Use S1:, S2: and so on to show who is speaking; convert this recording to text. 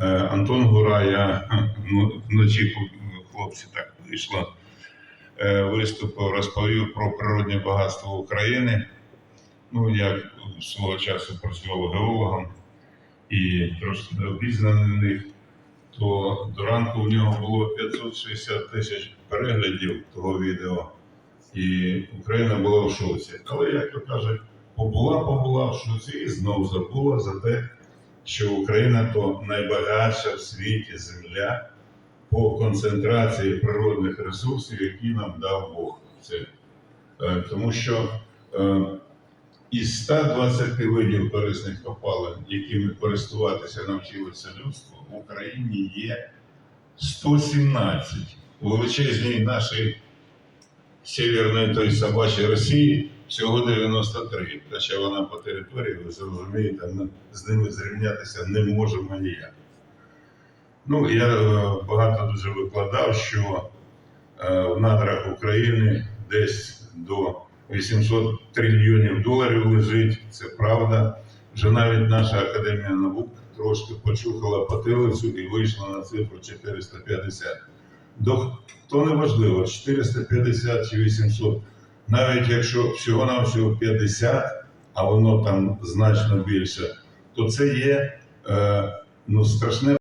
S1: Е, Антон Гура, я ну, вночі хлопці так вийшло, е, виступив, розповів про природне багатство України. Ну, я свого часу працював геологом і трошки обізнаний то до ранку в нього було 560 тисяч переглядів того відео, і Україна була в шоці. Але, як то кажуть, побула, побула в шоці і знов забула за те, що Україна то найбагатша в світі земля по концентрації природних ресурсів, які нам дав Бог. Це, е, тому що е, із 120 видів корисних копалин, якими користуватися навчилося людство, в Україні є 117 у величезній нашій северної той собачій Росії всього 93. Хоча вона по території, ви зрозумієте, ми з ними зрівнятися не можемо ніяк. Ну, я е, багато дуже викладав, що е, в надрах України десь до 800 трильйонів доларів лежить, це правда. Вже навіть наша академія наук трошки почухала потилицю і вийшла на цифру 450. До, то не важливо, 450 чи 800. Навіть якщо всього на всього 50, а воно там значно більше, то це є е, ну, страшне